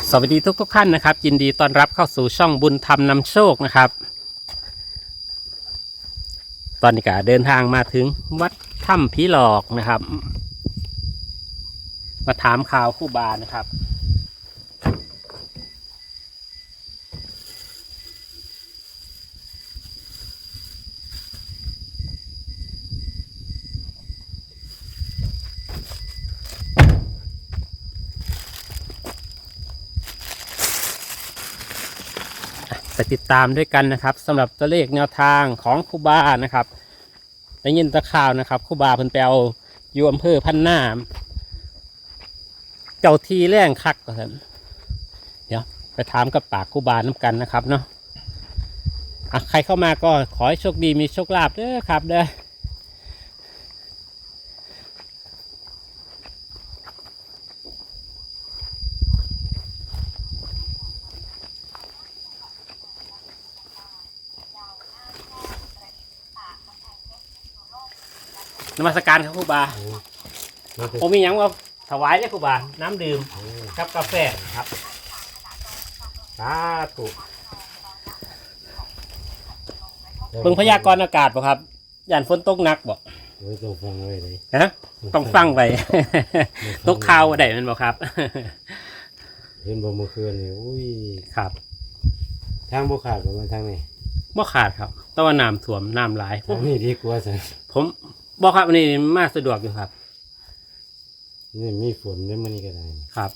สวัสดีทุกทุกๆท่านนะครับ ยินดีต้อนรับเข้าสู่ช่องบุญธรรมนำโชคนะครับ ตอนนี้ก็เดินทางมาถึงวัดถ้ำผีหลอกนะครับ มาถามข่าวคู่บานะครับ ติดตามด้วยกันนะครับสำหรับตัวเลขแนวทางของคูบานะครับได้ยินตะข่าวนะครับคูบาเพิ่นแปลอยู่อำเภอพันนาเจ้าทีแร่งคักก็ท่านเดี๋ยวไปถามกับปากคูบาน้ำกันนะครับเนาะอะใครเข้ามาก็ขอให้โชคดีมีโชคลาภเด้อครับเด้อ มัสการครับครูบามาถึงผมมีหยังว่าถวายเนี่ยครูบา น้ำดื่มกับกาแฟครับสาธุเบิ่งพยากรณ์อากาศบ่ครับย่านฝนตกหนักบ่โอ้ยต้องฟังไว้เลยฮะต้องฟังไปตกข่าวว่าได้แมันบ่ครับ เห็นบ่เมื่อคืนนี่อุ้ยครับ ทางบ่ขาดประมาณทางนี้บ่ขาดครับ แตะวันน้ำท่วมน้ำหลายผทามงนี้ดีกว่าสิผม บ่ครับอันนี้มาสะดวกอยู่ครับ นี่มีฝนได้มื้อนี้ก็ได้ครับ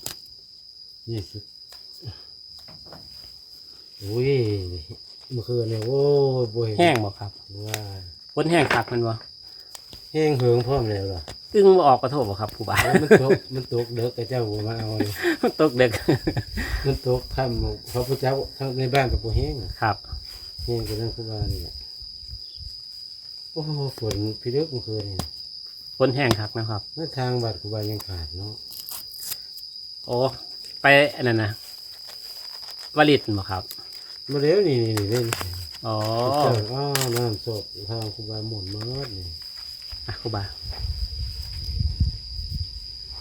ยี่สิบอุ้ยเมื่อคืนนี่โอ้ยบ่เนแห้งบ่ครับว่าฝนแห้งคักแมันบ่แห้งเหิงพร้อมแล้วล่ะอึ้งบ่ออกกระทบบ่ครับครูบาแล้วมันตกมันตกเด็กกระเจ้าบ่มาเอาเลยตกเด็กมันตกค่ำเขาพระเจ้าทางในบ้านก็บ่แห้งครับแห้งก็นั่นคือว่านี่แหละ โอ้ฝนพี่เด็กเมื่อคืนนี่ฝนแห้งคักนะครับ เมื่อทางบัดกูบายังขาดเนาะโอ้ไปอันนั้นนะวลิตบ่ครับมาเร็วนี่นี่นี่เล่นอ๋อเจ้าอ้าวน้ำสดทางกูบาหมุนมาดนี่อะครูบา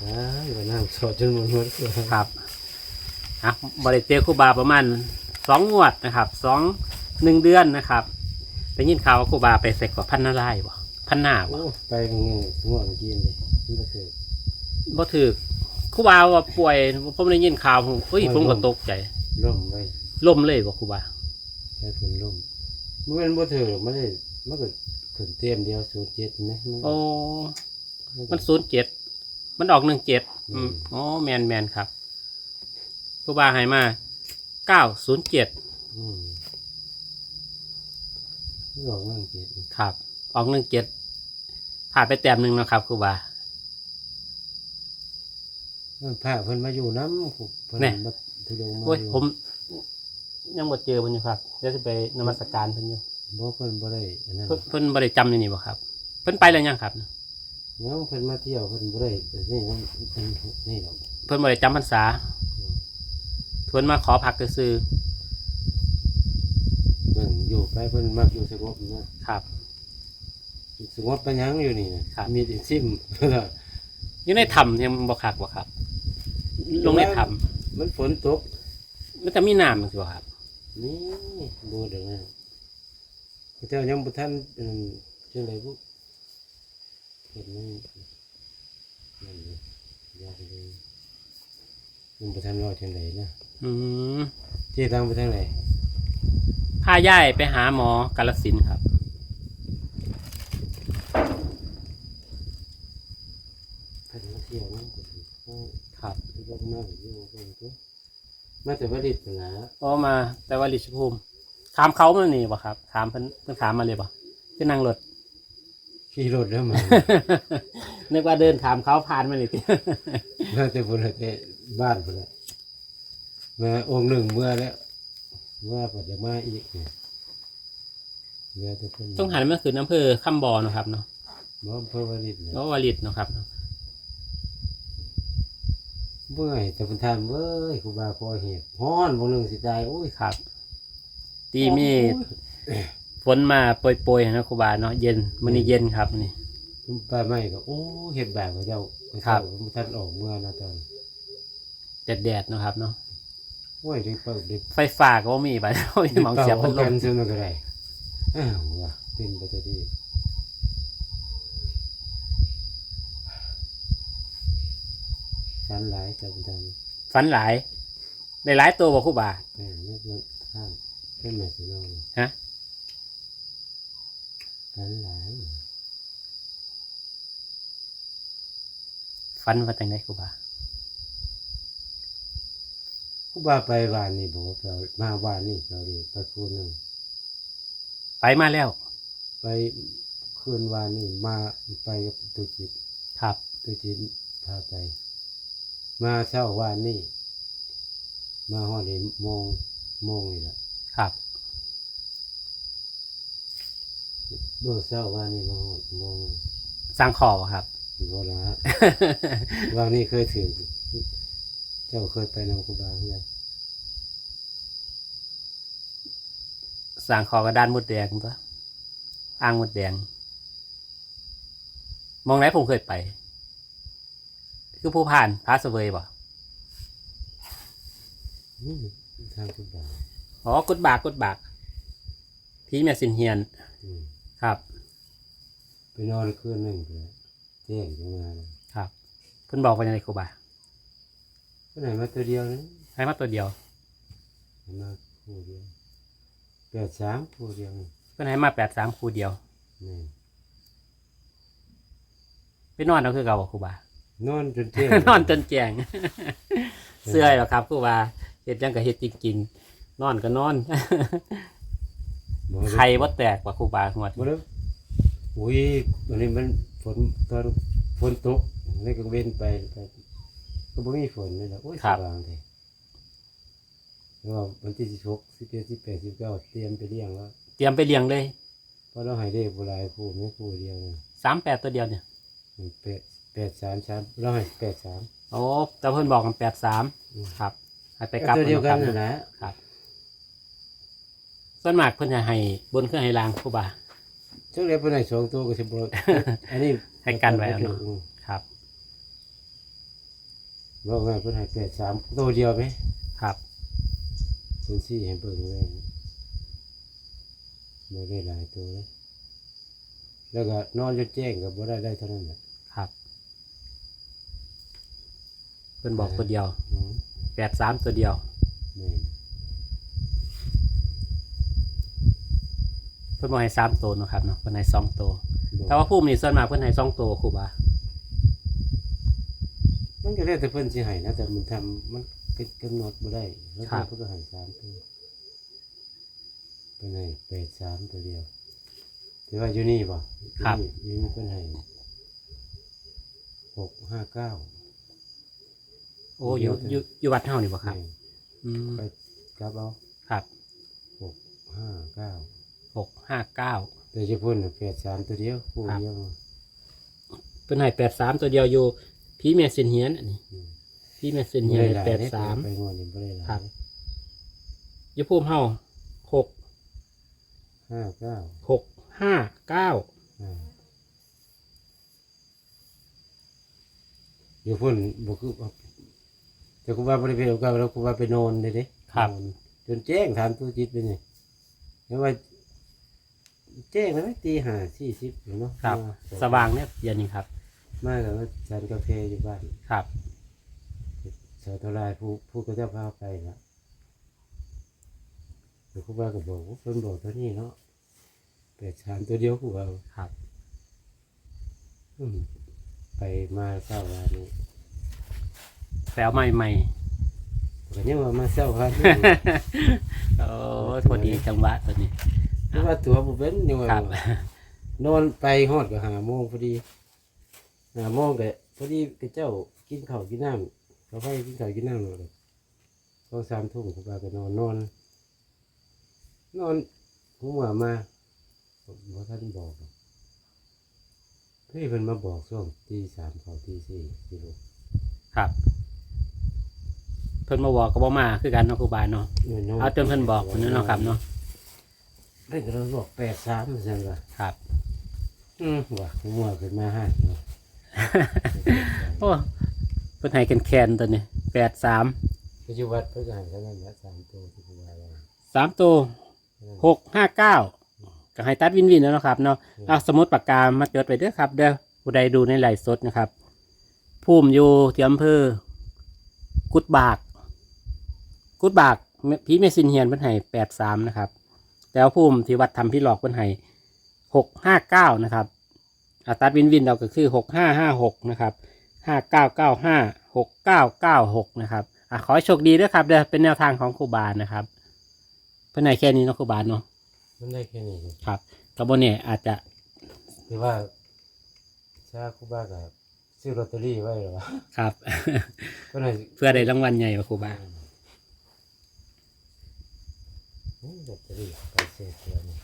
อ้ายว่าน้ำสดจนหมดหมดเลยครับอะบริเจอครูบาประมาณสองงวดนะครับสองหนึ่งเดือนนะครับ ได้ยินข่าวว่าครูบาไปเสกกับพันนาไล่บ่พันหน้าบ่โอ้ไปงงง่วงกินเลยมันก็คือบ่ถือครูบาว่าป่วยผมได้ยินข่าวผมเฮ้ยผมก็ตกใจล่มไปล่มเลยบ่ครูบาใช้ผลล่มเมื่อวันบ่ถือไม่ได้มันก็ขึ้นเต็มเดียวศูนย์เจ็ดนะมันโอ้มัมันนศูนย์เจ็ดมันออกหนึ่งเจ็ดอืมอ๋อแมนแมนครับครูบาให้มาเก้าศูนย์เจ็ดอืม นี่ออกนั่งเจ็ดครับ ออกหนึ่งเจ็ดผ่านไปแต้มหนึ่งนะครับครูบา มันพาเพิ่นมาอยู่น้ำเพิ่นแน่ มาทุดงมาโอ้ยอยู่ผมยังบ่เจอเพิ่นอยู่ครับเดี๋ยวจะไปนมัสการเพิ่นอยู่บ่เพิ่นบ่ได้อันนั้นเพิ่นเพิ่นบ่ได้จำอยู่นี่บ่ครับ เพิ่นไปแล้วยังครับยังเพิ่นมาเที่ยวเพิ่นบ่ได้แต่นี่มันเป็นนี่ดอกเพิ่นบ่ได้จำพรรษาเพิ่นมาขอพักซื่อเพิ่นอยู่ ไปเพิ่นมักอยู่สงบนะครับ สงบไปหยังอยู่นี่นะครับ มีแต่ซิมอยู่ในถ้ำยังบ่คักบ่ครับ ลงในถ้มันฝนตกำมันจะมีน้ำจังซี่บ่ครับ นี่บ่เด้อนะพระเจ้ายังบ่ทันเอิ่มจังไดบุเพิ่นนี่นั่นนี่ยากเลยยังบ่ทันรอดจังไดนะอืมเจ๊ตังไปทางไหน พาย่ายไปหาหมอกาฬสินธุ์ครับเพิ่นมาเที่ยวนั่นก็สิเขาครับเพิ่นมาอยู่เพิ่นก็มาแต่ว่าดิษนะก็มาแต่ว่าลิชภูมิถามเขามานี่บ่ครับ ถามเพิ่นเพิ่นถามมาเลยบ่คือนั่งรถ ขี่รถแล้วมานึกว่าเดินถามเขาผ่านมานี่ติ มาแต่พุ่นละแต่บ้านพุ่นละมาองค์หนึ่งเมื่อแล้ว เมื่อปัจจะมาอีกเนี่ยเมื่อแต่เพิ่นต้องหันมาคืออำเภอคำบอเนาะครับเนาะบ่อำเพิ่นว่าดิษนะก็วาลิตเนาะครับเนาะเมื่อยแต่เพิ่นถามเว้ยครูบาพอเหียบฮ้อนบ่นึงสิตายโอ้ยครับ ตีมีฝนมาโปรยๆนะครูบาเนาะเย็นมื้อนี้เย็นครับมื้อนี้คุณป้าไม่ก็โอ้เฮ็ดแบบเขาเจ้าครับ ท่านออกเมื่อนะตอน แดดๆเนาะครับเนาะ โอ้ยได้เปิดได้ไฟฟ้าก็บ่มีบัดบ่มีหมองเสียบพัดลกัมนซึ่งมันก็ได้อ้าวว่ะเป็นไปแต่ดีฝันหลายแต่บุญธรรมฝันหลายได้หลายตัวบ่ครูบา แม่ไม่ไม่ข้ามเป็นแม่สิน้องฮะ ฝันหลายฝันว่าจังไดครูบา กูบาไปวานนี่บอกเรามาวานนี่เราดีไปคืนหนึ่งไปมาแล้ว ไปคืนวานนี่มาไปกับตุจิตครับ ตุจิตพาไป มาเช้าวานนี่มาหอนี่โมงโมงนี่แหละครับเมื่อเช้าวานนี่มาหอดโมงสร้างคอบ่ครับโบราณวานนี่เคยถึง เจ้าเคยไปนำครูบาเพื่อนสร้างคอกระดานมดแดงปะอ่างมดแดง มองไหนผมเคยไป คือผู้ผ่านพาสเวยบ่นี่ทางครูบาอ๋อกดบากกดบากพี่แม่สินเฮียนอืมครับ ไปนอนคืนหนึ่งเลยเที่ยงจังมาเลยครับเพิ่นบอกว่าจังไดครูบา ก็ไหนมาตัวเดียวนะให้มาตัวเดียวมาคู่เดียวแปดสามคู่เดียวนี่เพิ่นให้มาแปดสามคูเดียวนี่ไปนอนเอาคือเก่าบ่ครูบานอนจนเที่ยง นอนจนแจงเสื้อหรอครับครูบาเฮ็ดหยังก็เฮ็ดจริงๆนอนก็นอนบ่ได้ไข่บ่แตกว่าครูบาหวดบ่ได้อุ้ยวันนี้มันฝนตอนฝนตกในกลางเว้นไปไป ก็บ่มีฝนนี่แหละโอ้ยสว่างแท้แล้วว่าวันที่สิบหกสิบเจ็ดสิบแปดสิบเก้าเตรียมไปเลี้ยงแล้วเตรียมไปเลี้ยงเลยเพราะเราให้เลขโบราณคู่ไม่คู่เดียวนะสามแปดตัวเดียวเนี่ยมันแปดแปดสามสามเราให้แปดสามโอ้แต่เพิ่นบอกกันแปดสามอืมครับให้ไปกลับตัวเดียวกันคนั่รับนแหละครับ ส่วนมากเพิ่นจะให้บนเครื่องให้ลางครูบาช่วงแรกเป็นไหนสองตัวก็สิบ อันนี้ให้กันไว้เอาเนอะอืมครั บบอกว่าเป็นให้แปดสามตัวเดียวไหมครับ เป็นสี่ให้เบิ่งเลยไม่ได้หลายตัวเลยแล้วก็นอนจนแจ้งกับบ่ได้ได้เท่านั้นแหละครับเพิ่นบอกตัวเดียวอืมแปดสามตัวเดียว แม่นเพิ่นบอกให้สามตัวเนาะครับเนาะเพิ่นให้สองตัว บอกแต่ว่าภูมินี่ส่วนมากเพิ่นให้สองตัวครูบา มันก็แล้วแต่เพิ่นสิให้นะแต่มันทำมันเป็นกำหนดบ่ได้แล้วครับเพิ่นก็ให้สามตัวเป็นไงแปดสามตัวเดียวแต่ว่าอยู่นี่บ่อยู่นี่อยู่นี่เพิ่นให้หกห้าเก้า โอ้อยู่อยู่อยู่วัดเฮานี่บ่ครับแม่นอืมไปกลับเอาครับหกห้าเก้าหกห้าเก้า แต่จะพ่นแปดสามตัวเดียวคู่ครับ เดียวเพิ่นให้แปดสามตัวเดียวอยู่ พี่แม่สินเฮียนอันนี้อืมพี่แม่สินเฮียนบ่ไหลแปดเด้สามไปงวดนี้บ่ได้หลายครับอยู่ภูมิเฮาหกห้าเก้าหกห้าเก้าอ่าอยู่พ่นบ่คือแต่คุณว่าบ่ได้ไปเอาเก้าแล้วคุณว่าไปนอนเด้เด้ครับ นอนจนแจ้งถามตัวจิตเป็นไงแล้วว่า แจ้งแล้วไหมตีห้าสี่สิบเนาะครับมาสว่างเนี่ยเย็นนี้ครับ มาแล้วก็ฉันกาแฟอยู่บ้านครับสาวทลายผู้ผู้ก็จะพาไปละเดี๋ยวครูบาก็บอกว่าเพิ่นบอกเท่านี้เนาะแปดสามตัวเดียวครูบาครับอืมไปมาเศร้าวันนี้แปลวใหม่ใหม่ก็ยังว่ามาเศร้าวันนี้โอ้ยพอดีจังหวะตัวนี้เพราะว่าตัวบุเป็นยังว่าครับนอนไปฮอดก็หาโมงพอดี หาโมงก็พอดีก็เจ้ากินข้าวกินน้ำเขาไปกินข้าวกินน้ำเลยเขาสามทุ่มครูบาก็นอนนอน นอนหัวมาว่าท่านบอกหรอกเฮ้ยเพิ่นมาบอกช่วงตีสามเขาตีสี่ตีหกครับ เพิ่นมาบอกก็บ่มาคือกันเนาะครูบาเนาะนอนเอาจนเพิ่นบอกคนนั้นเนาะครับเนาะเพิ่นก็เลยบอกแปดสามเหมือนกันว่าครับ อืมว่าหัวขึ้นมาห้าเนาะ โอ้เพิ่นให้กันแคนตัวนี้แปดสามปัจจุบันเพิ่นก็ให้เท่านั้นละสามตัวที่ผมว่าไว้สามตัวหกห้าเก้าก็ให้ตัดวินวินแล้วเนาะครับเนาะเอาสมมติปากกามาจดไปเด้อครับ เด้อผู้ใดดูในไลฟ์สดนะครับภูมิอยู่ที่อำเภอกุดบาก กุดบากพี่เมซินเฮียนเพิ่นให้แปดสามนะครับ แต่ว่าภูมิที่วัดทำพี่หลอกเพิ่นให้หกห้าเก้านะครับ อาตัดวินวินเราก็คือหกห้าห้าหกนะครับห้าเก้าเก้าห้าหกเก้าเก้าหกนะครับอะขอให้โชคดีด้วยครับเด้อเป็นแนวทางของครูบานะครับ เพิ่นให้แค่นี้เนาะครูบาเนาะมันได้แค่นี้ครับกระบวนเนี่ยอาจจะหรือว่าชาคุบ้ากับซื้อลอตเตอรี่ไว้หรอวะครับ เพิ่นให้เพื่อได้รางวัลใหญ่มาครูบาอืมลอตเตอรี่ไปเสียตัวนี้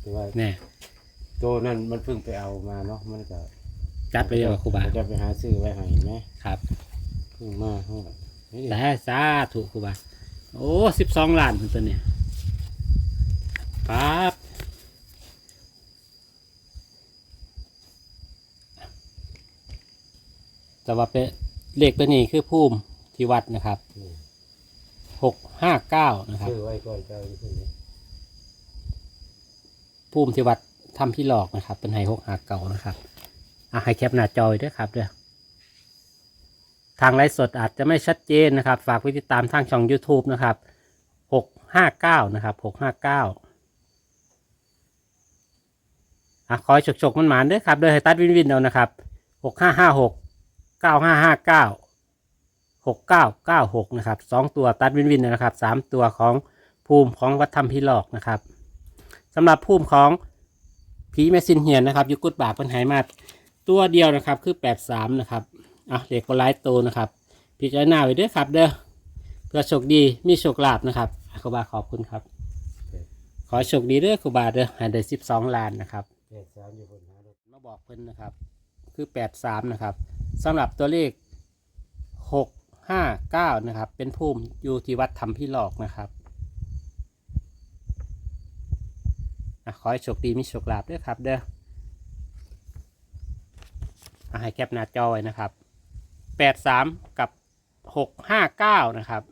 แต่ว่าแน่ ตัวนั้นมันเพิ่งไปเอามาเนาะมันก็จัดไปเลยว่าครูบาจะไปหาซื้อไว้ให้ไหมครับ เพิ่งมาเฮานี่แต่สาธุครูบาโอ้สิบสองล้านเป็นตัวเนี่ยปั๊บแต่ว่าเป็นเลขตัวนี้คือภูมิที่วัดนะครับนี่หกห้าเก้านะครับซื้อไว้ก่อนเจ้าอยู่คนนี้ภูมิที่วัด ทำที่หลอกนะครับ เป็นไฮหกหาเก่านะครับอะให้แคปหน้าจอยด้วยครับเด้อทางไลฟ์สดอาจจะไม่ชัดเจนนะครับ ฝากไปติดตามทางช่อง YouTube นะครับหกห้าเก้านะครับหกห้าเก้าอะขอให้ฉกมันหมานด้วยครับโดยให้ตัดวินวินเอานะครับหกห้าห้าหกเก้าห้าห้าเก้าหกเก้าเก้าหกนะครับสองตัวตัดวินวินนะครับสามตัวของภูมิของวัดธรรมพิลอกนะครับสำหรับภูมิของ ผีแมซินเฮียนนะครับอยุกุดบากเป็นไหมาตัวเดียวนะครับคือแปดสามนะครับอะเด็กก็ไลท์โตวนะครับพิจารณาไว้ด้วยครับ เด้อเพื่อโชคดีมีโชคลาภนะครับครูบาขอบคุณครับ ขอให้โชคดีเด้อครูบาเด้อให้ได้สิบสองล้านนะครับแปดสามอยู่คนหารถมาบอกเพิ่นนะครับ คือแปดสามนะครับสำหรับตัวเลขหกห้าเก้านะครับ เป็นภูมิอยู่ที่วัดธรรมพี่หลอกนะครับอะ ขอให้โชคดีมีโชคลาภด้วยครับ เด้อให้แคปหน้าจอไว้นะครับแปดสามกับหกห้าเก้านะครับ